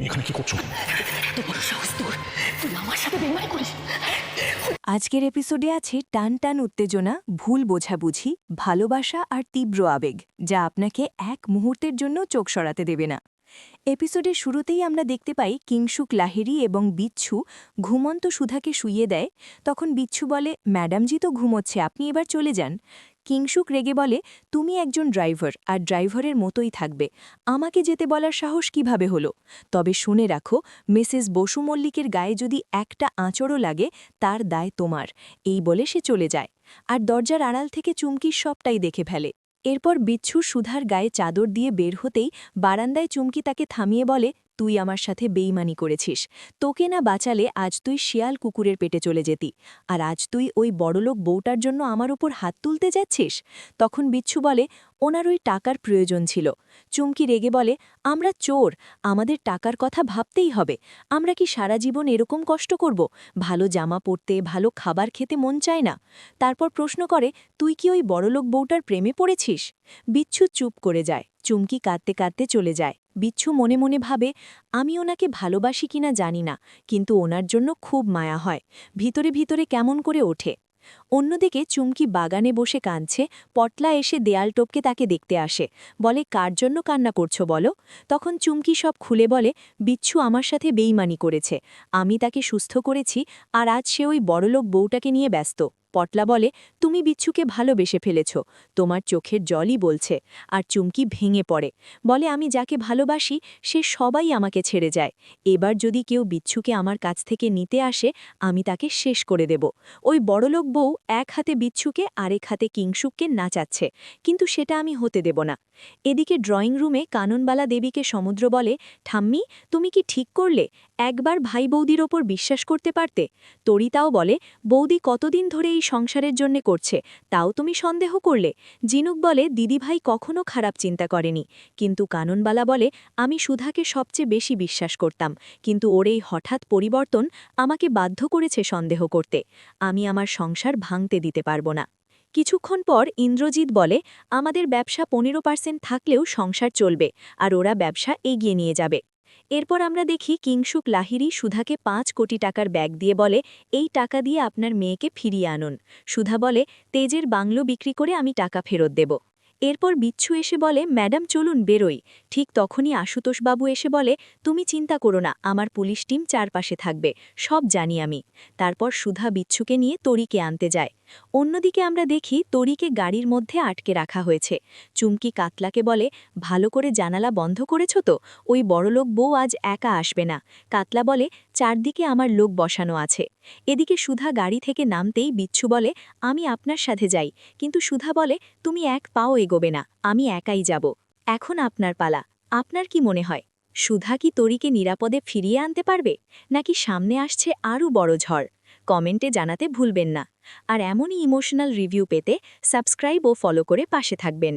এখানে কি করছ? আজকের এপিসোডে আছে টান টান উত্তেজনা, ভুল বোঝাবুঝি, ভালোবাসা আর তীব্র আবেগ, যা আপনাকে এক মুহূর্তের জন্য চোখ সরাতে দেবে না। এপিসোডের শুরুতেই আমরা দেখতে পাই কিংসুক লাহিড়ি এবং বিচ্ছু ঘুমন্ত সুধাকে শুইয়ে দেয়। তখন বিচ্ছু বলে, ম্যাডামজি তো ঘুমোচ্ছে, আপনি এবার চলে যান। কিংসুক রেগে বলে, তুমি একজন ড্রাইভার, আর ড্রাইভারের মতোই থাকবে। আমাকে যেতে বলার সাহস কীভাবে হলো? তবে শুনে রাখো, মিসেস বসু মল্লিকের গায়ে যদি একটা আঁচড়ও লাগে, তার দায় তোমার। এই বলে সে চলে যায়। আর দরজার আড়াল থেকে চুমকি সবটাই দেখে ফেলে। এরপর বিচ্ছু সুধার গায়ে চাদর দিয়ে বের হতেই বারান্দায় চুমকি তাকে থামিয়ে বলে তুই আমার সাথে বেইমানি করেছিস। তোকে না বাঁচালে আজ তুই শিয়াল কুকুরের পেটে চলে যেতি। আর আজ তুই ওই বড়লোক বউটার জন্য আমার ওপর হাত তুলতে যাচ্ছিস? তখন বিচ্ছু বলে, ওনার ওই টাকার প্রয়োজন ছিল। চুমকি রেগে বলে, আমরা চোর, আমাদের টাকার কথা ভাবতেই হবে। আমরা কি সারা জীবন এরকম কষ্ট করব? ভালো জামা পরতে, ভালো খাবার খেতে মন চায় না। তারপর প্রশ্ন করে, তুই কি ওই বড়লোক বউটার প্রেমে পড়েছিস? বিচ্ছু চুপ করে যায়। চুমকি কাঁদতে কাঁদতে চলে যায়। বিচ্ছু মনে মনে ভাবে, আমি ওনাকে ভালোবাসি কিনা জানি না, কিন্তু ওনার জন্য খুব মায়া হয়। ভিতরে ভিতরে কেমন করে ওঠে? অন্যদিকে চুমকি বাগানে বসে কাঁদছে, পটলা এসে দেয়াল টপকে তাকে দেখতে আসে। বলে, কার জন্য কান্না করছ বলো? তখন চুমকি সব খুলে বলে, বিচ্ছু আমার সাথে বেইমানি করেছে। আমি তাকে সুস্থ করেছি আর আজ সে ওই বড়লোক বউটাকে নিয়ে ব্যস্ত। পটলা বলে, তুমি বিচ্ছুকে ভালোবেসে ফেলেছ। তোমার চোখের জলই বলছে আর চুমকি ভেঙে পড়ে। বলে, আমি যাকে ভালোবাসি, সে সবাই আমাকে ছেড়ে যায়। এবার যদি কেউ বিচ্ছুকে আমার কাছ থেকে নিতে আসে, আমি তাকে শেষ করে দেব। ওই বড়লোক বউ এক হাতে বিচ্ছুকে, আরেক হাতে কিংসুককে নাচাচ্ছে। কিন্তু সেটা আমি হতে দেব না। এদিকে ড্রয়িং রুমে কাননবালা দেবীকে সমুদ্র বলে, ঠাম্মি, তুমি কি ঠিক করলে? একবার ভাই বৌদির ওপর বিশ্বাস করতে পারতে? তরিতাও বলে, বৌদি কতদিন ধরে এই সংসারের জন্যে করছে, তাও তুমি সন্দেহ করলে? জিনুক বলে, দিদিভাই কখনো খারাপ চিন্তা করেনি। কিন্তু কাননবালা বলে, আমি সুধাকে সবচেয়ে বেশি বিশ্বাস করতাম, কিন্তু ওর এই হঠাৎ পরিবর্তন আমাকে বাধ্য করেছে সন্দেহ করতে। আমি আমার সংসার ভাঙতে দিতে পারব না। কিছুক্ষণ পর ইন্দ্রজিৎ বলে, আমাদের ব্যবসা পনেরো পার্সেন্ট থাকলেও সংসার চলবে, আর ওরা ব্যবসা এগিয়ে নিয়ে যাবে। এরপর আমরা দেখি কিংসুক লাহিরি সুধাকে পাঁচ কোটি টাকার ব্যাগ দিয়ে বলে, এই টাকা দিয়ে আপনার মেয়েকে ফিরিয়ে আনুন। সুধা বলে, তেজের বাংলো বিক্রি করে আমি টাকা ফেরত দেব। এরপর বিচ্ছু এসে বলে, ম্যাডাম, চলুন, বেরোই। ঠিক তখনই আশুতোষবাবু এসে বলে, তুমি চিন্তা করো না, আমার পুলিশ টিম চারপাশে থাকবে, সব জানি আমি। তারপর সুধা বিচ্ছুকে নিয়ে তরিকে আনতে যায়। অন্যদিকে আমরা দেখি তরিকে গাড়ির মধ্যে আটকে রাখা হয়েছে। চুমকি কাতলাকে বলে, ভালো করে জানালা বন্ধ করেছ তো? ওই বড়লোক বউ আজ একা আসবে না। কাতলা বলে, চারদিকে আমার লোক বসানো আছে। এদিকে সুধা গাড়ি থেকে নামতেই বিচ্ছু বলে, আমি আপনার সাথে যাই। কিন্তু সুধা বলে, তুমি এক পাও এগোবে না, আমি একাই যাব। এখন আপনার পালা। আপনার কি মনে হয়? সুধা কি তরিকে নিরাপদে ফিরিয়ে আনতে পারবে? নাকি সামনে আসছে আরও বড় ঝড়? কমেন্টে জানাতে ভুলবেন না। আর এমনই ইমোশনাল রিভিউ পেতে সাবস্ক্রাইব ও ফলো করে পাশে থাকবেন।